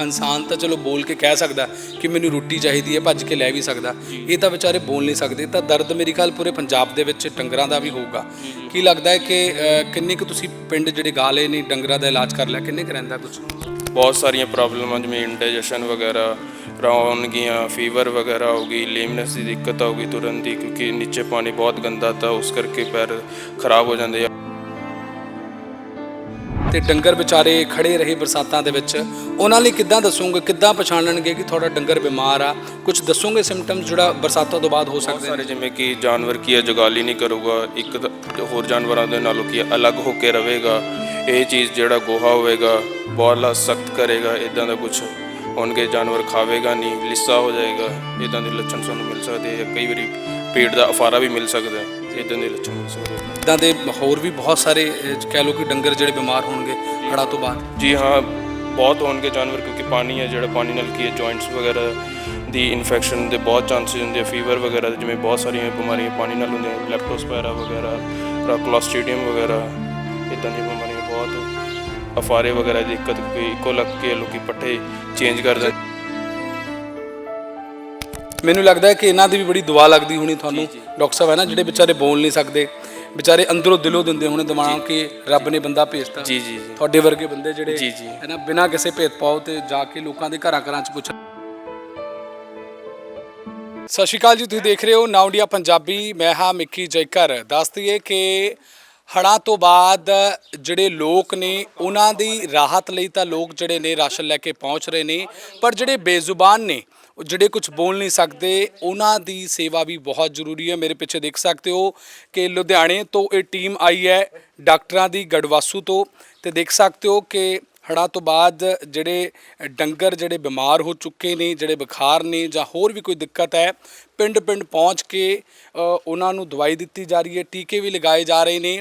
ਇਨਸਾਨ ਤਾਂ ਚਲੋ ਬੋਲ ਕੇ ਕਹਿ ਸਕਦਾ ਕਿ ਮੈਨੂੰ ਰੋਟੀ ਚਾਹੀਦੀ ਹੈ, ਭੱਜ ਕੇ ਲੈ ਵੀ ਸਕਦਾ। ਇਹ ਤਾਂ ਵਿਚਾਰੇ ਬੋਲ ਨਹੀਂ ਸਕਦੇ। ਤਾਂ ਦਰਦ ਮੇਰੀ ਖਿਆਲ ਪੂਰੇ ਪੰਜਾਬ ਦੇ ਵਿੱਚ ਡੰਗਰਾਂ ਦਾ ਵੀ ਹੋਊਗਾ। ਕੀ ਲੱਗਦਾ ਹੈ ਕਿ ਕਿੰਨੇ ਕੁ ਤੁਸੀਂ ਪਿੰਡ ਜਿਹੜੇ ਗਾ ਲਏ ਨੇ, ਡੰਗਰਾਂ ਦਾ ਇਲਾਜ ਕਰ ਲਿਆ, ਕਿੰਨੇ ਕੁ ਰਹਿੰਦਾ ਕੁਝ ਬਹੁਤ ਸਾਰੀਆਂ ਪ੍ਰੋਬਲਮਾਂ ਜਿਵੇਂ ਇੰਡਾਈਜੈਸ਼ਨ ਵਗੈਰਾ, ਰੌਣਗੀਆਂ ਫੀਵਰ ਵਗੈਰਾ ਹੋ ਗਈ ਲੇਮਨੈਸ ਦੀ ਦਿੱਕਤ ਹੋ ਗਈ ਤੁਰਨ ਦੀ, ਕਿਉਂਕਿ ਨੀਚੇ ਪਾਣੀ ਬਹੁਤ ਗੰਦਾ ਤਾਂ ਉਸ ਕਰਕੇ ਪੈਰ ਖਰਾਬ ਹੋ ਜਾਂਦੇ ਆ। ਤੇ ਡੰਗਰ ਵਿਚਾਰੇ ਖੜੇ ਰਹੇ ਬਰਸਾਤਾਂ ਦੇ ਵਿੱਚ। ਉਹਨਾਂ ਲਈ ਕਿੱਦਾਂ ਦੱਸੋਗੇ ਕਿੱਦਾਂ ਪਛਾਣਨਗੇ ਕਿ ਤੁਹਾਡਾ ਡੰਗਰ ਬਿਮਾਰ ਆ? ਕੁਝ ਦੱਸੋਗੇ ਸਿੰਪਟਮਸ ਜਿਹੜਾ ਬਰਸਾਤਾਂ ਤੋਂ ਬਾਅਦ ਹੋ ਸਕਦੇ ਨੇ? ਸਾਰੇ ਜਿਵੇਂ ਕਿ ਜਾਨਵਰ ਕੀ ਹੈ ਜਗਾਲੀ ਨਹੀਂ ਕਰੂਗਾ। ਇੱਕ ਤਾਂ ਹੋਰ ਜਾਨਵਰਾਂ ਦੇ ਨਾਲੋਂ ਕੀ ਹੈ, ਅਲੱਗ ਹੋ ਕੇ ਰਹੇਗਾ। ਇਹ ਚੀਜ਼ ਜਿਹੜਾ ਗੋਹਾ ਹੋਵੇਗਾ ਬਹੁਤ ਸਖਤ ਕਰੇਗਾ ਇਦਾਂ ਦਾ ਕੁਝ ਹੋਣਗੇ ਜਾਨਵਰ ਖਾਵੇਗਾ ਨਹੀਂ ਲਿੱਸਾ ਹੋ ਜਾਏਗਾ। ਇਦਾਂ ਦੇ ਲੱਛਣ ਸਾਨੂੰ ਮਿਲ ਸਕਦੇ ਆ। ਕਈ ਵਾਰੀ ਪੇਟ ਦਾ ਅਫਾਰਾ ਵੀ ਮਿਲ ਸਕਦਾ। ਹੈ ਇਦਾਂ ਦੇ ਲੱਛਣ ਮਿਲ ਸਕਦੇ ਆ। ਇਦਾਂ ਦੇ ਹੋਰ ਵੀ ਬਹੁਤ ਸਾਰੇ ਅਹ, ਕਹਿ ਲਓ ਕਿ ਡੰਗਰ ਜਿਹੜੇ ਬਿਮਾਰ ਹੋਣਗੇ ਹੜ੍ਹਾਂ ਤੋਂ ਬਾਅਦ ਜੀ ਹਾਂ ਬਹੁਤ ਹੋਣਗੇ ਜਾਨਵਰ ਕਿਉਂਕਿ ਪਾਣੀ ਹੈ ਜਿਹੜਾ ਪਾਣੀ ਨਾਲ ਕੀ ਹੈ ਜੁਆਇੰਟਸ ਵਗੈਰਾ ਦੀ ਇਨਫੈਕਸ਼ਨ ਦੇ ਬਹੁਤ ਚਾਂਸਸ ਹੁੰਦੇ ਆ ਫੀਵਰ ਵਗੈਰਾ ਦੇ ਜਿਵੇਂ ਬਹੁਤ ਸਾਰੀਆਂ ਬਿਮਾਰੀਆਂ ਪਾਣੀ ਨਾਲ ਹੁੰਦੀਆਂ ਲੈਪਟੋਸਪਾਇਰਾ ਵਗੈਰਾ ਕਲੋਸਟ੍ਰੀਡੀਅਮ ਵਗੈਰਾ ਇਦਾਂ ਦੀਆਂ ਬਿਮਾਰੀਆਂ ਬਹੁਤ ਅਫਾਰੇ ਵਗੈਰਾ ਦੀ ਦਿੱਕਤ ਕੋਈ ਇੱਕੋ ਲੱਗ ਕੇ ਲੋਕੀ ਪੱਠੇ ਚੇਂਜ ਕਰ ਦਿੰਦੇ ਮੈਨੂੰ ਲੱਗਦਾ ਹੈ ਕਿ ਇਹਨਾਂ ਦੀ ਵੀ ਬੜੀ ਦੁਆ ਲੱਗਦੀ ਹੋਣੀ ਤੁਹਾਨੂੰ ਡਾਕਟਰ ਸਾਹਿਬ ਹੈ ਨਾ ਜਿਹੜੇ ਵਿਚਾਰੇ ਬੋਲ ਨਹੀਂ ਸਕਦੇ ਵਿਚਾਰੇ ਅੰਦਰੋਂ ਦਿਲੋਂ ਦਿੰਦੇ ਹੋਣੇ ਦਿਮਾਗ ਕਿ ਰੱਬ ਨੇ ਬੰਦਾ ਭੇਜਤਾ। ਜੀ ਜੀ ਜੀ। ਤੁਹਾਡੇ ਵਰਗੇ ਬੰਦੇ ਜਿਹੜੇ ਜੀ, ਜੀ। ਹੈ ਨਾ ਬਿਨਾਂ ਕਿਸੇ ਭੇਦਭਾਵ ਤੇ ਜਾ ਕੇ ਲੋਕਾਂ ਦੇ ਘਰਾਂ ਘਰਾਂ 'ਚ ਪੁੱਛ ਸਤਿ ਸ਼੍ਰੀ ਅਕਾਲ ਜੀ ਤੁਸੀਂ ਦੇਖ ਰਹੇ ਹੋ ਨਾਉ ਇੰਡੀਆ ਪੰਜਾਬੀ ਮੈਂ ਹਾਂ ਮਿੱਕੀ ਜੈਕਰ। ਦੱਸ ਦਈਏ ਕਿ ਹੜ੍ਹਾਂ ਤੋਂ ਬਾਅਦ ਜਿਹੜੇ ਲੋਕ ਨੇ ਉਹਨਾਂ ਦੀ ਰਾਹਤ ਲਈ ਤਾਂ ਲੋਕ ਜਿਹੜੇ ਨੇ ਰਾਸ਼ਨ ਲੈ ਕੇ ਪਹੁੰਚ ਰਹੇ ਨੇ ਪਰ ਜਿਹੜੇ ਬੇਜ਼ੁਬਾਨ ਨੇ ਉਹ ਜਿਹੜੇ ਕੁਝ ਬੋਲ ਨਹੀਂ ਸਕਦੇ, ਉਹਨਾਂ ਦੀ ਸੇਵਾ ਵੀ ਬਹੁਤ ਜ਼ਰੂਰੀ ਹੈ। ਮੇਰੇ ਪਿੱਛੇ ਦੇਖ ਸਕਦੇ ਹੋ ਕਿ ਲੁਧਿਆਣੇ ਤੋਂ ਇਹ ਟੀਮ ਆਈ ਹੈ ਡਾਕਟਰਾਂ ਦੀ ਗੜਵਾਸੂ ਤੋਂ ਤੇ ਦੇਖ ਸਕਦੇ ਹੋ ਕਿ ਹੜ੍ਹਾਂ ਤੋਂ ਬਾਅਦ ਜਿਹੜੇ ਡੰਗਰ ਜਿਹੜੇ ਬਿਮਾਰ ਹੋ ਚੁੱਕੇ ਨੇ ਜਿਹੜੇ ਬੁਖਾਰ ਨੇ ਜਾਂ ਹੋਰ ਵੀ ਕੋਈ ਦਿੱਕਤ ਹੈ ਪਿੰਡ ਪਿੰਡ ਪਹੁੰਚ ਕੇ ਉਹਨਾਂ ਨੂੰ ਦਵਾਈ ਦਿੱਤੀ ਜਾ ਰਹੀ ਹੈ ਟੀਕੇ ਵੀ ਲਗਾਏ ਜਾ ਰਹੇ ਨੇ।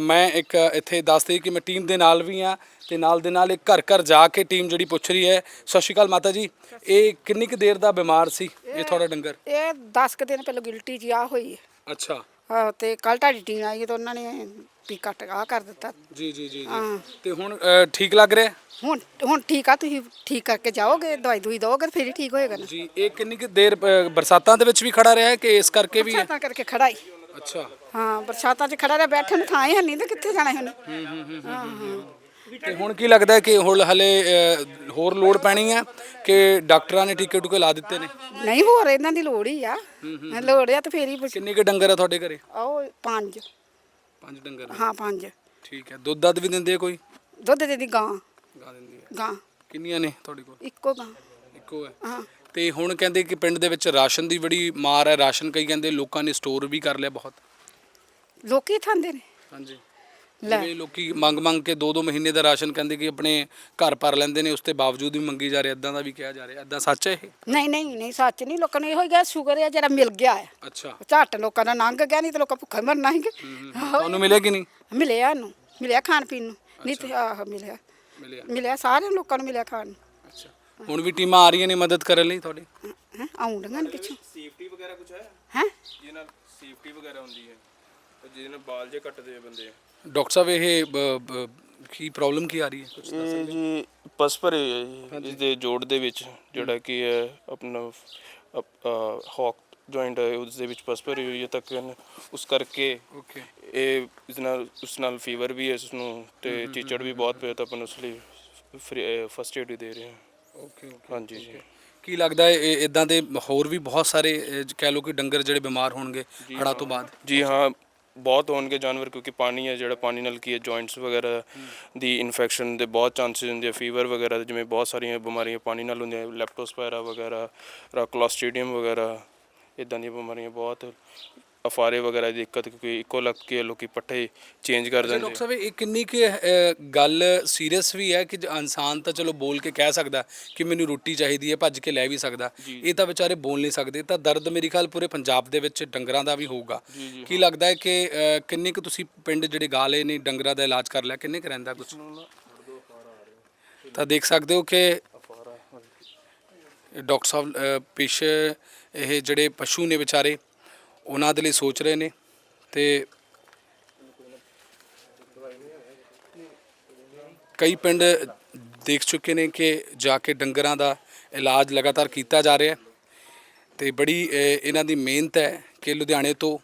ਮੈਂ ਇੱਕ ਇੱਥੇ ਦੱਸ ਦੇ ਕਿ ਮੈਂ ਟੀਮ ਦੇ ਨਾਲ ਵੀ ਆ ਤੇ ਨਾਲ ਦੇ ਨਾਲ ਇੱਕ ਘਰ ਘਰ ਜਾ ਕੇ ਟੀਮ ਜਿਹੜੀ ਪੁੱਛ ਰਹੀ ਹੈ। ਸਤਿ ਸ਼੍ਰੀ ਅਕਾਲ ਮਾਤਾ ਜੀ ਇਹ ਕਿੰਨੀ ਕੁ ਦੇਰ ਦਾ ਬਿਮਾਰ ਸੀ ਇਹ ਤੁਹਾਡਾ ਡੰਗਰ? ਇਹ 10 ਕੁ ਦਿਨ ਪਹਿਲਾਂ ਗਿਲਟੀ ਜੀ ਆ ਹੋਈ ਹੈ। ਅੱਛਾ। ਆਹੋ, ਤੇ ਕੱਲ ਤੁਹਾਡੀ ਟੀਮ ਆਈ ਤਾਂ ਉਹਨਾਂ ਨੇ ਵੀ ਕੱਟ ਆ ਕਰ ਦਿੱਤਾ। ਜੀ ਜੀ ਜੀ ਹਾਂ। ਤੇ ਹੁਣ ਅ, ਠੀਕ ਲੱਗ ਰਿਹਾ? ਹੈ? ਹੁਣ ਹੁਣ ਠੀਕ ਆ ਤੁਸੀਂ ਠੀਕ ਕਰਕੇ ਜਾਓਗੇ ਦਵਾਈ ਦੂਈ ਦੋਗੇ ਫਿਰ ਹੀ ਠੀਕ ਹੋਏਗਾ ਨਾ। ਜੀ ਇਹ ਕਿੰਨੀ ਕੁ ਦੇਰ ਅ, ਬਰਸਾਤਾਂ ਦੇ ਵਿੱਚ ਵੀ ਖੜਾ ਰਿਹਾ ਹੈ ਕਿ ਇਸ ਕਰਕੇ ਵੀ ਹੈ ਬਰਸਾਤਾਂ ਕਰਕੇ ਖੜਾ ਹੀ। ਅੱਛਾ। ਹਾਂ ਬਰਸਾਤਾਂ 'ਚ ਖੜਾ ਰਿਹਾ ਬੈਠਣ ਨੂੰ ਥਾਂ ਹੀ ਹੈ ਨਹੀਂ ਤੇ ਕਿੱਥੇ ਜਾਣਾ ਹੁਣ ਹਾਂ ਹਾਂ। ਤੇ ਹੁਣ ਕੀ ਲੱਗਦਾ ਕਿ ਹੁਣ ਹਲੇ ਅ, ਹੋਰ ਲੋੜ ਪੈਣੀ ਹੈ ਕਿ ਡਾਕਟਰਾਂ ਨੇ ਟੀਕੇ ਟੁਕੇ ਲਾ ਦਿੱਤੇ ਨੇ? ਨਹੀਂ ਹੋਰ ਇਹਨਾਂ ਦੀ ਲੋੜ ਹੀ ਆ। ਲੋੜ ਆ ਤਾਂ ਫੇਰ ਹੀ ਪੁੱਛ ਕਿੰਨੇ ਕੁ ਡੰਗਰ ਆ ਤੁਹਾਡੇ ਘਰੇ? ਆਓ ਪੰਜ। ਪੰਜ ਡੰਗਰ ਹਾਂ ਪੰਜ। ਠੀਕ ਹੈ। ਦੁੱਧ ਦੱਧ ਵੀ ਦਿੰਦੇ ਆ ਕੋਈ? ਦੁੱਧ ਦੇ ਦੀ ਗਾਂ। ਗਾ ਦਿੰਦੀ ਹੈ ਗਾਂ। ਕਿੰਨੀਆਂ ਨੇ ਤੁਹਾਡੇ ਕੋਲ? ਇੱਕੋ ਗਾਂ। ਇੱਕੋ ਹੈ। ਹਾਂ। ਤੇ ਹੁਣ ਕਹਿੰਦੇ ਕਿ ਪਿੰਡ ਦੇ ਵਿੱਚ ਰਾਸ਼ਨ ਦੀ ਬੜੀ ਮਾਰ ਹੈ। ਰਾਸ਼ਨ ਕਈ ਕਹਿੰਦੇ ਲੋਕਾਂ ਨੇ ਸਟੋਰ ਵੀ ਕਰ ਲਿਆ ਬਹੁਤ। ਲੋਕੀ ਖਾਂਦੇ ਨੇ। ਹਾਂਜੀ। ਲੈ। ਜਿਵੇਂ ਲੋਕੀ ਮੰਗ ਮੰਗ ਕੇ 2-2 ਮਹੀਨੇ ਦਾ ਰਾਸ਼ਨ ਕਹਿੰਦੇ ਕਿ ਆਪਣੇ ਘਰ ਭਰ ਲੈਂਦੇ ਨੇ ਉਸ ਤੇ ਬਾਵਜੂਦ ਵੀ ਮੰਗੀ ਜਾ ਰਿਹਾ ਇਦਾਂ ਦਾ ਵੀ ਕਿਹਾ ਜਾ ਰਿਹਾ। ਇਦਾਂ ਸੱਚ ਹੈ ਇਹ? ਨਹੀਂ ਨਹੀਂ ਨਹੀਂ ਸੱਚ ਨਹੀਂ। ਲੋਕਾਂ ਨੂੰ ਇਹੋ ਹੀ ਗਿਆ ਸ਼ੂਗਰ ਆ ਜਿਹੜਾ ਮਿਲ ਗਿਆ ਹੈ। ਅੱਛਾ। ਝੱਟ ਲੋਕਾਂ ਦਾ ਲੰਘ ਗਿਆ ਨਹੀਂ ਤੇ ਲੋਕਾਂ ਭੁੱਖੇ ਮਰਨਾ ਸੀਗੇ। ਤੁਹਾਨੂੰ ਮਿਲਿਆ ਕਿ ਨਹੀਂ? ਮਿਲਿਆ ਨੂੰ ਮਿਲਿਆ ਖਾਣ ਪੀਣ ਨੂੰ। ਨਹੀਂ ਤੇ ਆਹ ਮਿਲਿਆ। ਮਿਲਿਆ। ਮਿਲਿਆ ਸਾਰੇ ਲੋਕਾਂ ਨੂੰ ਮਿਲਿਆ ਖਾਣ ਨੂੰ। ਅੱਛਾ। ਹੁਣ ਵੀ ਟੀਮਾਂ ਆ ਰਹੀਆਂ ਨੇ ਮਦਦ ਕਰਨ ਲਈ ਤੁਹਾਡੀ? ਹੈਂ ਆਉਂਦੀਆਂ ਨੇ ਪਿੱਛੋਂ। ਸੇਫਟੀ ਵਗੈਰਾ ਕੁਝ ਹੈ? ਹੈ? ਜਿਹਦੇ ਨਾਲ ਸੇਫਟੀ ਵਗੈਰਾ ਹੁੰਦੀ ਹੈ। ਜਿਹਦੇ ਨਾਲ ਬਾਲ ਜੇ ਕੱਟਦੇ ਆ ਬੰਦੇ ਡਾਕਟਰ ਸਾਹਿਬ ਇਹ ਬ- ਬ- ਕੀ ਪ੍ਰੋਬਲਮ ਕੀ ਆ ਰਹੀ ਹੈ? ਕੁਝ ਇਹ ਜੀ ਪਸ ਭਰੇ ਹੋਏ ਹੈ ਜੀ ਇਸ ਦੇ ਜੋੜ ਦੇ ਵਿੱਚ ਜਿਹੜਾ ਕਿ ਹੈ ਆਪਣਾ ਹੌਕ ਜੁਆਇੰਟ ਹੈ ਉਸ ਦੇ ਵਿੱਚ ਪਸ ਭਰੀ ਹੋਈ ਹੈ ਤੱਕ ਉਸ ਕਰਕੇ ਓਕੇ ਇਹ ਇਸ ਨਾਲ ਉਸ ਨਾਲ ਫੀਵਰ ਵੀ ਹੈ ਇਸ ਨੂੰ ਤੇ ਚੀਚੜ ਵੀ ਬਹੁਤ ਪਿਆ ਤਾਂ ਆਪਾਂ ਨੂੰ ਉਸ ਲਈ ਫਸਟ ਏਡ ਹੀ ਦੇ ਰਹੇ ਹਾਂ। ਓਕੇ ਹਾਂਜੀ ਜੀ। ਕੀ ਲੱਗਦਾ ਹੈ ਇਹ ਇਦਾਂ ਦੇ ਹੋਰ ਵੀ ਬਹੁਤ ਸਾਰੇ ਕਹਿ ਲਓ ਕਿ ਡੰਗਰ ਜਿਹੜੇ ਬਿਮਾਰ ਹੋਣਗੇ ਹੜ੍ਹਾਂ ਤੋਂ ਬਾਅਦ? ਜੀ ਹਾਂ ਬਹੁਤ ਹੋਣਗੇ ਜਾਨਵਰ ਕਿਉਂਕਿ ਪਾਣੀ ਹੈ, ਜਿਹੜਾ ਪਾਣੀ ਨਾਲ ਕੀ ਹੈ ਜੁਆਇੰਟਸ ਵਗੈਰਾ ਦੀ ਇਨਫੈਕਸ਼ਨ ਦੇ ਬਹੁਤ ਚਾਂਸਸ ਹੁੰਦੇ ਆ ਫੀਵਰ ਵਗੈਰਾ ਦੇ, ਜਿਵੇਂ ਬਹੁਤ ਸਾਰੀਆਂ ਬਿਮਾਰੀਆਂ ਪਾਣੀ ਨਾਲ ਹੁੰਦੀਆਂ ਲੈਪਟੋਸਪਾਇਰਾ ਵਗੈਰਾ ਕਲੋਸਟ੍ਰੀਡੀਅਮ ਵਗੈਰਾ ਇਦਾਂ ਦੀਆਂ ਬਿਮਾਰੀਆਂ ਬਹੁਤ ਅਫਾਰੇ ਵਗੈਰਾ ਦੀ ਦਿੱਕਤ ਕਿਉਂਕਿ ਇੱਕੋ ਲੱਗ ਕੇ ਲੋਕੀ ਪੱਠੇ ਚੇਂਜ ਕਰ ਦਿੰਦੇ ਡਾਕਟਰ ਸਾਹਿਬ ਇਹ ਕਿੰਨੀ ਕਿ ਗੱਲ ਸੀਰੀਅਸ ਵੀ ਹੈ ਕਿ ਜ- ਇਨਸਾਨ ਤਾਂ ਚਲੋ ਬੋਲ ਕੇ ਕਹਿ ਸਕਦਾ ਕਿ ਮੈਨੂੰ ਰੋਟੀ ਚਾਹੀਦੀ ਹੈ ਭੱਜ ਕੇ ਲੈ ਵੀ ਸਕਦਾ। ਇਹ ਤਾਂ ਵਿਚਾਰੇ ਬੋਲ ਨਹੀਂ ਸਕਦੇ। ਤਾਂ ਦਰਦ ਮੇਰੀ ਖਿਆਲ ਪੂਰੇ ਪੰਜਾਬ ਦੇ ਵਿੱਚ ਡੰਗਰਾਂ ਦਾ ਵੀ ਹੋਊਗਾ। ਕੀ ਲੱਗਦਾ ਹੈ ਕਿ ਅ, ਕਿੰਨੇ ਕੁ ਤੁਸੀਂ ਪਿੰਡ ਜਿਹੜੇ ਗਾ ਲਏ ਨੇ ਡੰਗਰਾਂ ਦਾ ਇਲਾਜ ਕਰ ਲਿਆ ਕਿੰਨੇ ਕੁ ਰਹਿੰਦਾ ਕੁਝ ਤਾਂ ਦੇਖ ਸਕਦੇ ਹੋ ਕਿ ਇਹ ਡਾਕਟਰ ਸਾਹਿਬ ਅ, ਪੇਸ਼ੇ ਇਹ ਜਿਹੜੇ ਪਸ਼ੂ ਨੇ ਵਿਚਾਰੇ ਉਹਨਾਂ ਦੇ ਲਈ ਸੋਚ ਰਹੇ ਨੇ ਤੇ ਕਈ ਪਿੰਡ ਦੇਖ ਚੁੱਕੇ ਨੇ ਕਿ ਜਾ ਕੇ ਡੰਗਰਾਂ ਦਾ ਇਲਾਜ ਲਗਾਤਾਰ ਕੀਤਾ ਜਾ ਰਿਹਾ ਹੈ ਤੇ ਬੜੀ ਇਹਨਾਂ ਦੀ ਮਿਹਨਤ ਹੈ ਕਿ ਲੁਧਿਆਣੇ ਤੋਂ,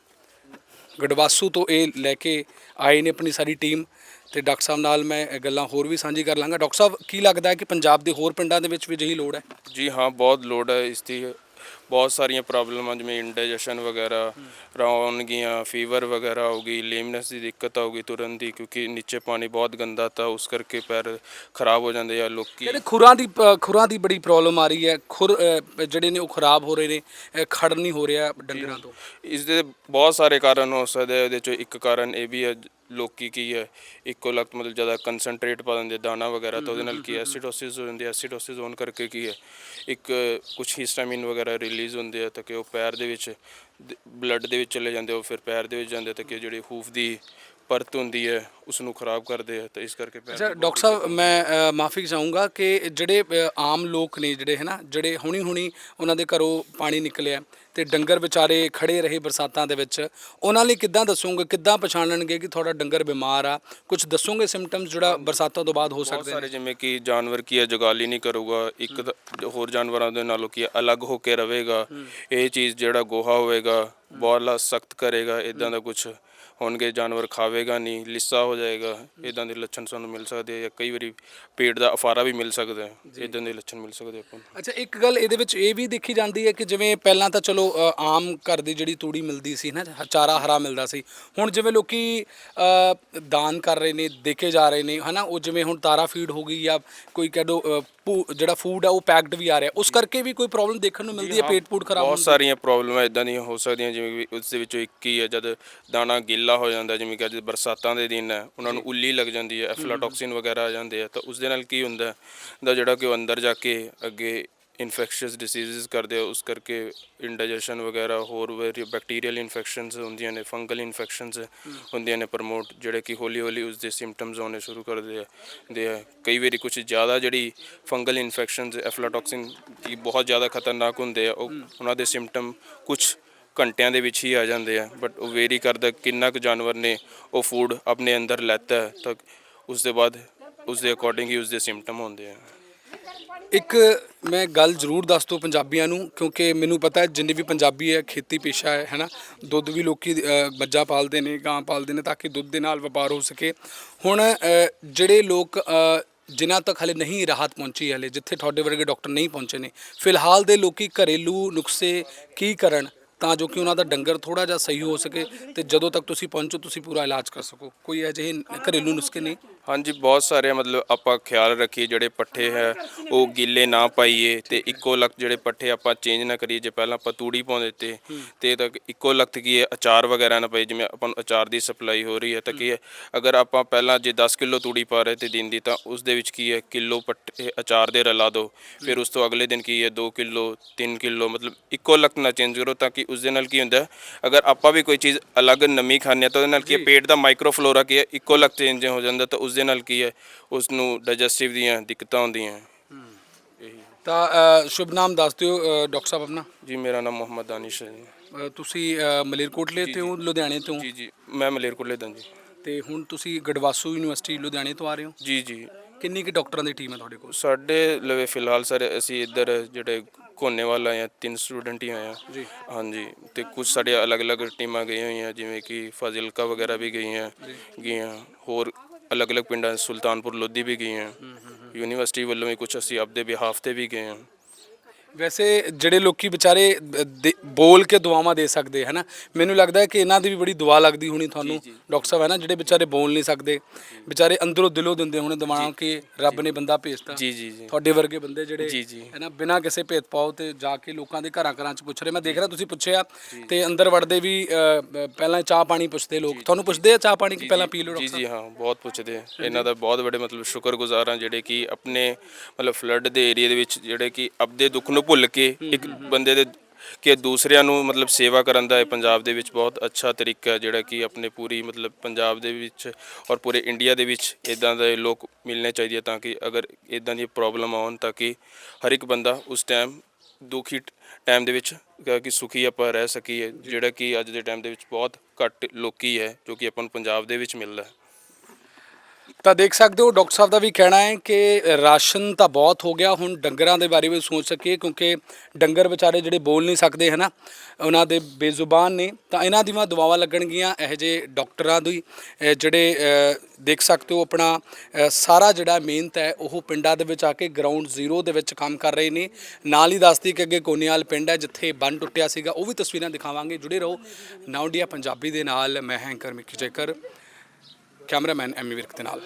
ਗੜਵਾਸੂ ਤੋਂ ਇਹ ਲੈ ਕੇ ਆਏ ਨੇ ਆਪਣੀ ਸਾਰੀ ਟੀਮ ਤੇ ਡਾਕਟਰ ਸਾਹਿਬ ਨਾਲ ਮੈਂ ਗੱਲਾਂ ਹੋਰ ਵੀ ਸਾਂਝੀ ਕਰ ਲਾਂਗਾ। ਡਾਕਟਰ ਸਾਹਿਬ, ਕੀ ਲੱਗਦਾ ਹੈ ਕਿ ਪੰਜਾਬ ਦੇ ਹੋਰ ਪਿੰਡਾਂ ਦੇ ਵਿੱਚ ਵੀ ਅਜਿਹੀ ਲੋੜ ਹੈ? ਜੀ ਹਾਂ, ਬਹੁਤ ਲੋੜ ਹੈ ਇਸ ਦੀ। ਬਹੁਤ ਸਾਰੀਆਂ ਪ੍ਰੋਬਲਮਾਂ ਜਿਵੇਂ ਇੰਡਾਈਜੈਸ਼ਨ ਵਗੈਰਾ ਰੌਣਗੀਆਂ ਫੀਵਰ ਵਗੈਰਾ ਹੋਗੀ ਲੇਮਨੈਸ ਦੀ ਦਿੱਕਤ ਆਉਗੀ ਤੁਰਨ ਦੀ ਕਿਉਂਕਿ ਨੀਚੇ ਪਾਣੀ ਬਹੁਤ ਗੰਦਾ ਤਾਂ ਉਸ ਕਰਕੇ ਪੈਰ ਖਰਾਬ ਹੋ ਜਾਂਦੇ ਆ ਲੋਕੀ। ਜਿਹੜੇ ਖੁਰਾਂ ਦੀ ਖੁਰਾਂ ਦੀ ਬੜੀ ਪ੍ਰੋਬਲਮ ਆ ਰਹੀ ਹੈ ਖੁਰ ਅ, ਜਿਹੜੇ ਨੇ ਉਹ ਖਰਾਬ ਹੋ ਰਹੇ ਨੇ ਅ, ਖੜ ਨਹੀਂ ਹੋ ਰਿਹਾ ਡੰਗਰਾਂ ਤੋਂ। ਇਸ ਦੇ ਬਹੁਤ ਸਾਰੇ ਕਾਰਨ ਹੋ ਸਕਦੇ ਆ ਇਹਦੇ ਚੋਂ ਇੱਕ ਕਾਰਨ ਇਹ ਵੀ ਹੈ ਲੋਕੀ ਕੀ ਹੈ ਇੱਕੋ ਲਖਤ ਮਤਲਬ ਜ਼ਿਆਦਾ ਕਨਸੈਂਟਰੇਟ ਪਾ ਦਿੰਦੇ ਦਾਣਾ ਵਗੈਰਾ ਤਾਂ ਉਹਦੇ ਨਾਲ ਕੀ ਐਸਿਡੋਸਿਸ ਹੋ ਜਾਂਦੀ ਹੈ ਐਸਿਡੋਸਿਸ ਹੋਣ ਕਰਕੇ ਕੀ ਹੈ ਇੱਕ ਕੁਝ ਹਿਸਟਾਮਿਨ ਵਗੈਰਾ ਰਿਲੀਜ਼ ਰਿਲੀਜ਼ ਹੁੰਦੇ ਆ ਤਾਂ ਕਿ ਉਹ ਪੈਰ ਦੇ ਵਿੱਚ ਬਲੱਡ ਦੇ ਵਿੱਚ ਚਲੇ ਜਾਂਦੇ ਉਹ ਫਿਰ ਪੈਰ ਦੇ ਵਿੱਚ ਜਾਂਦੇ ਤਾਂ ਕਿ ਜਿਹੜੀ ਹੂਫ ਦੀ ਪਰਤ ਹੁੰਦੀ ਹੈ ਉਸ ਨੂੰ ਖਰਾਬ ਕਰਦੇ ਆ ਤਾਂ ਇਸ ਕਰਕੇ ਪੈਰ ਅੱਛਾ ਡਾਕਟਰ ਸਾਹਿਬ ਮੈਂ ਮਾਫੀ ਚਾਹੂੰਗਾ ਕਿ ਜਿਹੜੇ ਅ, ਆਮ ਲੋਕ ਨੇ ਜਿਹੜੇ ਹੈ ਨਾ ਜਿਹੜੇ ਹੁਣੀ ਹੁਣੀ ਉਹਨਾਂ ਦੇ ਘਰੋਂ ਪਾਣੀ ਨਿਕਲਿਆ ਤੇ ਡੰਗਰ ਵਿਚਾਰੇ ਖੜੇ ਰਹੇ ਬਰਸਾਤਾਂ ਦੇ ਵਿੱਚ ਉਹਨਾਂ ਲਈ ਕਿੱਦਾਂ ਦੱਸੋਗੇ ਕਿੱਦਾਂ ਪਛਾਣਨਗੇ ਕਿ ਤੁਹਾਡਾ ਡੰਗਰ ਬਿਮਾਰ ਆ? ਕੁਝ ਦੱਸੋਗੇ ਸਿੰਪਟਮਸ ਜਿਹੜਾ ਬਰਸਾਤਾਂ ਤੋਂ ਬਾਅਦ ਹੋ ਬਹੁਤ ਸਕਦੇ ਨੇ? ਸਾਰੇ ਜਿਵੇਂ ਕਿ ਜਾਨਵਰ ਕੀ ਹੈ ਜਗਾਲੀ ਨਹੀਂ ਕਰੂਗਾ ਇੱਕ ਤਾਂ ਹੋਰ ਜਾਨਵਰਾਂ ਦੇ ਨਾਲੋਂ ਕੀ ਹੈ ਅਲੱਗ ਹੋ ਕੇ ਰਹੇਗਾ ਇਹ ਚੀਜ਼ ਜਿਹੜਾ ਗੋਹਾ ਹੋਵੇਗਾ ਬਹੁਤ ਸਖਤ ਕਰੇਗਾ ਇਦਾਂ ਦਾ ਕੁਝ ਹੋਣਗੇ ਜਾਨਵਰ ਖਾਵੇਗਾ ਨਹੀਂ ਲਿੱਸਾ ਹੋ ਜਾਏਗਾ ਇਦਾਂ ਦੇ ਲੱਛਣ ਸਾਨੂੰ ਮਿਲ ਸਕਦੇ ਆ ਜਾਂ ਕਈ ਵਾਰੀ ਪੇਟ ਦਾ ਅਫਾਰਾ ਵੀ ਮਿਲ ਸਕਦਾ ਹੈ ਇਦਾਂ ਦੇ ਲੱਛਣ ਮਿਲ ਸਕਦੇ ਆਪਾਂ ਨੂੰ। ਅੱਛਾ ਇੱਕ ਗੱਲ ਇਹਦੇ ਵਿੱਚ ਇਹ ਵੀ ਦੇਖੀ ਜਾਂਦੀ ਹੈ ਕਿ ਜਿਵੇਂ ਪਹਿਲਾਂ ਤਾਂ ਚਲੋ ਅ, ਆਮ ਘਰ ਦੀ ਜਿਹੜੀ ਤੂੜੀ ਮਿਲਦੀ ਸੀ ਨਾ ਚਾਰਾ ਹਰਾ ਮਿਲਦਾ ਸੀ ਹੁਣ ਜਿਵੇਂ ਲੋਕੀ ਅ, ਦਾਨ ਕਰ ਰਹੇ ਨੇ ਦੇਖੇ ਜਾ ਰਹੇ ਨੇ ਹਨਾ ਉਹ ਜਿਵੇਂ ਹੁਣ ਤਾਰਾ ਫੀਡ ਹੋ ਗਈ ਜਾਂ ਕੋਈ ਕਹਿ ਦੋ ਅ, ਭੂ- ਜਿਹੜਾ ਫੂਡ ਆ ਉਹ ਪੈਕਡ ਵੀ ਆ ਰਿਹਾ। ਉਸ ਕਰਕੇ ਵੀ ਕੋਈ ਪ੍ਰੋਬਲਮ ਦੇਖਣ ਨੂੰ ਮਿਲਦੀ ਹੈ ਪੇਟ ਪੂਟ ਖਰਾਬ ਬਹੁਤ ਹੋਣ ਸਾਰੀਆਂ ਪ੍ਰੋਬਲਮਾਂ ਇਦਾਂ ਦੀਆਂ ਹੋ ਸਕਦੀਆਂ ਜਿਵੇਂ ਕਿ ਉਸ ਦੇ ਵਿੱਚੋਂ ਇੱਕ ਹੀ ਹੈ ਜਦ ਦਾਣਾ ਗਿੱਲਾ ਹੋ ਜਾਂਦਾ ਜਿਵੇਂ ਕਿ ਅੱਜ ਬਰਸਾਤਾਂ ਦੇ ਦਿਨ ਹੈ ਉਹਨਾਂ ਨੂੰ ਉੱਲੀ ਲੱਗ ਜਾਂਦੀ ਹੈ ਐਫਲਾਟੌਕਸਿਨ ਵਗੈਰਾ ਆ ਜਾਂਦੇ ਆ ਤਾਂ ਉਸ ਦੇ ਨਾਲ ਕੀ ਹੁੰਦਾ? ਹੈ ਦਾ ਜਿਹੜਾ ਕਿ ਉਹ ਅੰਦਰ ਜਾ ਕੇ ਅੱਗੇ ਇਨਫੈਕਸ਼ੀਅਸ ਡਿਸੀਜ਼ਸ ਕਰਦੇ ਆ ਉਸ ਕਰਕੇ ਇੰਡਾਈਜੈਸ਼ਨ ਵਗੈਰਾ ਹੋਰ ਬੈਕਟੀਰੀਅਲ ਇਨਫੈਕਸ਼ਨਸ ਹੁੰਦੀਆਂ ਨੇ ਫੰਗਲ ਇਨਫੈਕਸ਼ਨਸ ਹੁੰਦੀਆਂ ਨੇ ਪ੍ਰਮੋਟ ਜਿਹੜੇ ਕਿ ਹੌਲੀ ਹੌਲੀ ਉਸ ਦੇ ਸਿੰਪਟਮਸ ਆਉਣੇ ਸ਼ੁਰੂ ਕਰਦੇ ਆ ਦੇ ਆ। ਕਈ ਵਾਰੀ ਕੁਝ ਜ਼ਿਆਦਾ ਜਿਹੜੀ ਫੰਗਲ ਇਨਫੈਕਸ਼ਨਸ ਐਫਲਾਟੌਕਸਿਨ ਦੀ ਬਹੁਤ ਜ਼ਿਆਦਾ ਖਤਰਨਾਕ ਹੁੰਦੇ ਆ ਉਹ ਉਹਨਾਂ ਦੇ ਸਿੰਪਟਮ ਕੁਝ ਘੰਟਿਆਂ ਦੇ ਵਿੱਚ ਹੀ ਆ ਜਾਂਦੇ ਆ ਬਟ ਉਹ ਵੇਰੀ ਕਰਦਾ ਕਿੰਨਾ ਕੁ ਜਾਨਵਰ ਨੇ ਉਹ ਫੂਡ ਆਪਣੇ ਅੰਦਰ ਲੈਤਾ ਤਾਂ ਉਸ ਦੇ ਬਾਅਦ ਉਸ ਦੇ ਅਕੋਰਡਿੰਗ ਹੀ ਉਸ ਦੇ ਸਿੰਪਟਮ ਹੁੰਦੇ ਆ। ਇੱਕ ਮੈਂ ਗੱਲ ਜ਼ਰੂਰ ਦੱਸ ਦੋ ਪੰਜਾਬੀਆਂ ਨੂੰ ਕਿਉਂਕਿ ਮੈਨੂੰ ਪਤਾ ਹੈ ਜਿੰਨੇ ਵੀ ਪੰਜਾਬੀ ਹੈ ਖੇਤੀ ਪੇਸ਼ਾ ਹੈ ਹੈਨਾ ਦੁੱਧ ਵੀ ਲੋਕੀ ਅ, ਮੱਝਾਂ ਪਾਲਦੇ ਨੇ ਗਾਂ ਪਾਲਦੇ ਨੇ ਤਾਂ ਕਿ ਦੁੱਧ ਦੇ ਨਾਲ ਵਪਾਰ ਹੋ ਸਕੇ। ਹੁਣ ਜਿਹੜੇ ਲੋਕ ਜਿਨ੍ਹਾਂ ਤੱਕ ਹਲੇ ਨਹੀਂ ਰਾਹਤ ਪਹੁੰਚੀ ਹਲੇ ਜਿੱਥੇ ਤੁਹਾਡੇ ਵਰਗੇ ਡਾਕਟਰ ਨਹੀਂ ਪਹੁੰਚੇ ਨੇ ਫਿਲਹਾਲ ਦੇ ਲੋਕੀ ਘਰੇਲੂ ਨੁਸਖੇ ਕੀ ਕਰਨ ਤਾਂ ਜੋ ਕਿ ਉਹਨਾਂ ਦਾ ਡੰਗਰ ਥੋੜਾ ਜਿਹਾ ਸਹੀ ਹੋ ਸਕੇ ਤੇ ਜਦੋਂ ਤੱਕ ਤੁਸੀਂ ਪਹੁੰਚੋ ਤੁਸੀਂ ਪੂਰਾ ਇਲਾਜ ਕਰ ਸਕੋ। ਕੋਈ ਅਜਿਹੇ ਘਰੇਲੂ ਨੁਸਖੇ ਨਹੀਂ। ਹਾਂਜੀ ਬਹੁਤ ਸਾਰੇ ਮਤਲਬ ਆਪਾਂ ਖਿਆਲ ਰੱਖੀਏ ਜਿਹੜੇ ਪੱਠੇ ਹੈ ਉਹ ਗਿੱਲੇ ਨਾ ਪਾਈਏ ਤੇ ਇੱਕੋ ਲਖਤ ਜਿਹੜੇ ਪੱਠੇ ਆਪਾਂ ਚੇਂਜ ਨਾ ਕਰੀਏ ਜੇ ਪਹਿਲਾਂ ਆਪਾਂ ਤੂੜੀ ਪਾਉਂਦੇ ਤੇ ਤੇ ਤੱਕ ਇੱਕੋ ਲਖਤ ਕੀ ਹੈ ਅਚਾਰ ਵਗੈਰਾ ਨਾ ਪਾਈ ਜਿਵੇਂ ਆਪਾਂ ਨੂੰ ਅਚਾਰ ਦੀ ਸਪਲਾਈ ਹੋ ਰਹੀ ਹੈ ਤਾਂ ਕੀ ਹੈ ਅਗਰ ਆਪਾਂ ਪਹਿਲਾਂ ਜੇ 10 ਕਿਲੋ ਤੂੜੀ ਪਾ ਰਹੇ ਤੇ ਦਿਨ ਦੀ ਤਾਂ ਉਸ ਦੇ ਵਿੱਚ ਕੀ ਹੈ ਕਿਲੋ ਪੱਠੇ ਅਚਾਰ ਦੇ ਰਲਾ ਦਿਓ ਫਿਰ ਉਸ ਤੋਂ ਅਗਲੇ ਦਿਨ ਕੀ ਹੈ 2 ਕਿਲੋ 3 ਕਿਲੋ ਮਤਲਬ ਇੱਕੋ ਲਖਤ ਨਾ ਚੇਂਜ ਕਰੋ ਤਾਂ ਕਿ ਉਸ ਦੇ ਨਾਲ ਕੀ ਹੁੰਦਾ ਅਗਰ ਆਪਾਂ ਵੀ ਕੋਈ ਚੀਜ਼ ਅਲੱਗ ਨਮੀ ਹਾਂ ਤਾਂ ਉਹਦੇ ਨਾਲ ਕੀ ਹੈ ਪੇਟ ਦਾ ਮਾਈਕਰੋਫਲੋਰਾ ਕੀ ਹੈ ਇੱਕੋ ਲਖਤ ਚੇਂਜ ਹੋ ਜਾਂਦਾ ਤਾਂ ਉਸ ਦੇ ਨਾਲ ਕੀ ਹੈ? ਉਸ ਨੂੰ ਡਾਈਜੈਸਟਿਵ ਦੀਆਂ ਦਿੱਕਤਾਂ ਆਉਂਦੀਆਂ ਇਹੀ ਤਾਂ ਅ, ਸ਼ੁਭ ਨਾਮ ਦੱਸ ਦਿਓ ਅ, ਡਾਕਟਰ ਸਾਹਿਬ ਆਪਣਾ। ਜੀ ਮੇਰਾ ਨਾਮ ਮੁਹੰਮਦ ਦਾਨਿਸ਼ ਹੈ ਜੀ। ਅ, ਤੁਸੀਂ ਅ, ਮਲੇਰਕੋਟਲੇ ਤੋਂ ਹੋ ਲੁਧਿਆਣੇ ਤੋਂ? ਜੀ ਜੀ। ਮੈਂ ਮਲੇਰਕੋਟਲੇ ਦਾ ਜੀ। ਤੇ ਹੁਣ ਤੁਸੀਂ ਗੜਵਾਸੂ ਯੂਨੀਵਰਸਿਟੀ ਲੁਧਿਆਣੇ ਤੋਂ ਆ ਰਹੇ ਹੋ? ਜੀ ਜੀ। ਕਿੰਨੀ ਕਿ ਡਾਕਟਰਾਂ ਦੀ ਟੀਮ ਹੈ ਤੁਹਾਡੇ ਕੋਲ? ਸਾਡੇ ਲਵੇ ਫਿਲਹਾਲ ਸਰ ਅਸੀਂ ਇੱਧਰ ਜਿਹੜੇ ਕੋਨੇਵਾਲ ਆਏ ਹਾਂ ਤਿੰਨ ਸਟੂਡੈਂਟ ਹੀ ਆਏ ਹਾਂ ਜੀ। ਹਾਂਜੀ। ਤੇ ਕੁਝ ਸਾਡੇ ਅਲੱਗ-ਅਲੱਗ ਟੀਮਾਂ ਗਈਆਂ ਹੋਈਆਂ ਜਿਵੇਂ ਕਿ ਫਾਜ਼ਿਲਕਾ ਵਗੈਰਾ ਵੀ ਗਈਆਂ ਗਈਆਂ। ਹੋਰ ਅਲੱਗ-ਅਲੱਗ ਪਿੰਡਾਂ ਸੁਲਤਾਨਪੁਰ ਲੋਧੀ ਵੀ ਗਈਆਂ ਯੂਨੀਵਰਸਿਟੀ ਵੱਲੋਂ ਵੀ ਕੁਝ ਅਸੀਂ ਆਪਦੇ ਬਿਹਾਫ ਤੇ ਵੀ ਗਏ ਹਾਂ। ਵੈਸੇ ਜਿਹੜੇ ਲੋਕੀ ਵਿਚਾਰੇ ਦ- ਬੋਲ ਕੇ ਦੁਆਵਾਂ ਦੇ ਸਕਦੇ ਹਨਾ? ਮੈਨੂੰ ਲੱਗਦਾ ਹੈ ਕਿ ਇਹਨਾਂ ਦੀ ਵੀ ਬੜੀ ਦੁਆ ਲੱਗਦੀ ਹੋਣੀ ਤੁਹਾਨੂੰ ਡਾਕਟਰ ਸਾਹਿਬ ਹੈ ਨਾ ਜਿਹੜੇ ਵਿਚਾਰੇ ਬੋਲ ਨਹੀਂ ਸਕਦੇ ਵਿਚਾਰੇ ਅੰਦਰੋਂ ਦਿਲੋਂ ਦਿੰਦੇ ਹੋਣੇ ਦਿਮਾਗ ਕਿ ਰੱਬ ਨੇ ਬੰਦਾ ਭੇਜਤਾ। ਜੀ ਜੀ ਜੀ। ਤੁਹਾਡੇ ਵਰਗੇ ਬੰਦੇ ਜਿਹੜੇ ਜੀ। ਹੈ ਨਾ ਬਿਨਾਂ ਕਿਸੇ ਭੇਦਭਾਵ ਤੇ ਜਾ ਕੇ ਲੋਕਾਂ ਦੇ ਘਰਾਂ ਘਰਾਂ ਚ ਪੁੱਛ ਰਹੇ। ਮੈਂ ਦੇਖ ਰਿਹਾ ਤੁਸੀਂ ਪੁੱਛਿਆ ਤੇ ਅੰਦਰ ਵੜਦੇ ਵੀ ਅ, ਪਹਿਲਾਂ ਚਾਹ ਪਾਣੀ ਪੁੱਛਦੇ ਲੋਕ। ਤੁਹਾਨੂੰ ਪੁੱਛਦੇ ਆ ਚਾਹ ਪਾਣੀ ਕਿ ਪਹਿਲਾਂ ਪੀ ਲਓ ਜੀ ਡਾਕਟਰ ਜੀ ਹਾਂ ਬਹੁਤ ਪੁੱਛਦੇ ਆ। ਇਹਨਾਂ ਦਾ ਬਹੁਤ ਵੱਡੇ ਮਤਲਬ ਸ਼ੁਕਰਗੁਜ਼ਾਰ ਹਾਂ ਜਿਹੜੇ ਕਿ ਆਪਣੇ ਮਤਲਬ ਫਲੱਡ ਦੇ ਏਰੀਆ ਦੇ ਵਿੱਚ ਜਿਹੜੇ ਕਿ ਆਪਦੇ ਦੁੱਖ ਨੂੰ ਭੁੱਲ ਕੇ ਇੱਕ ਬੰਦੇ ਦੇ ਕਿ ਦੂਸਰਿਆਂ ਨੂੰ ਮਤਲਬ ਸੇਵਾ ਕਰਨ ਦਾ ਇਹ ਪੰਜਾਬ ਦੇ ਵਿੱਚ ਬਹੁਤ ਅੱਛਾ ਤਰੀਕਾ ਹੈ ਜਿਹੜਾ ਕਿ ਆਪਣੇ ਪੂਰੀ ਮਤਲਬ ਪੰਜਾਬ ਦੇ ਵਿੱਚ ਔਰ ਪੂਰੇ ਇੰਡੀਆ ਦੇ ਵਿੱਚ ਇਦਾਂ ਦੇ ਲੋਕ ਮਿਲਣੇ ਚਾਹੀਦੇ ਆ ਤਾਂ ਕਿ ਅਗਰ ਇਦਾਂ ਦੀ ਪ੍ਰੋਬਲਮ ਆਉਣ ਤਾਂ ਕਿ ਹਰ ਇੱਕ ਬੰਦਾ ਉਸ ਟਾਈਮ ਦੁਖੀ ਟਾਈਮ ਦੇ ਵਿੱਚ ਕਿ ਸੁਖੀ ਆਪਾਂ ਰਹਿ ਸਕੀਏ ਜਿਹੜਾ ਕਿ ਅੱਜ ਦੇ ਟਾਈਮ ਦੇ ਵਿੱਚ ਬਹੁਤ ਘੱਟ ਲੋਕੀ ਹੈ ਜੋ ਕਿ ਆਪਾਂ ਨੂੰ ਪੰਜਾਬ ਦੇ ਵਿੱਚ ਮਿਲਦਾ ਹੈ। ਤਾਂ ਦੇਖ ਸਕਦੇ ਹੋ, ਡਾਕਟਰ ਸਾਹਿਬ ਦਾ ਵੀ ਕਹਿਣਾ ਹੈ ਕਿ ਰਾਸ਼ਨ ਤਾਂ ਬਹੁਤ ਹੋ ਗਿਆ, ਹੁਣ ਡੰਗਰਾਂ ਦੇ ਬਾਰੇ ਵੀ ਸੋਚ ਸਕੀਏ, ਕਿਉਂਕਿ ਡੰਗਰ ਵਿਚਾਰੇ ਜਿਹੜੇ ਬੋਲ ਨਹੀਂ ਸਕਦੇ, ਹਨਾ? ਉਹਨਾਂ ਦੇ ਬੇਜ਼ੁਬਾਨ ਨੇ, ਤਾਂ ਇਹਨਾਂ ਦੀਆਂ ਦਵਾਵਾਂ ਲੱਗਣਗੀਆਂ ਇਹੋ ਜਿਹੇ ਡਾਕਟਰਾਂ ਦੀ ਜਿਹੜੇ ਦੇਖ ਸਕਦੇ ਹੋ ਆਪਣਾ ਸਾਰਾ ਜਿਹੜਾ ਮਿਹਨਤ ਹੈ, ਉਹ ਪਿੰਡਾਂ ਦੇ ਵਿੱਚ ਆ ਕੇ ਗਰਾਊਂਡ ਜ਼ੀਰੋ ਦੇ ਵਿੱਚ ਕੰਮ ਕਰ ਰਹੇ ਨੇ। ਨਾਲ ਹੀ ਦੱਸਦੀ ਕਿ ਅੱਗੇ ਕੋਨੇਵਾਲ ਪਿੰਡ ਹੈ, ਜਿੱਥੇ ਬੰਨ ਟੁੱਟਿਆ ਸੀਗਾ, ਉਹ ਵੀ ਤਸਵੀਰਾਂ ਦਿਖਾਵਾਂਗੇ, ਜੁੜੇ ਰਹੋ। ਨਾਉਂਡੀਆ ਪੰਜਾਬੀ ਦੇ ਨਾਲ, ਮੈਂ ਹਾਂ ਐਂਕਰ ਮਿੱਕੀ ਜੇਕਰ। ਕੈਮਰਾਮੈਨ ਐਮੀ ਵਿਰਕ ਦੇ ਨਾਲ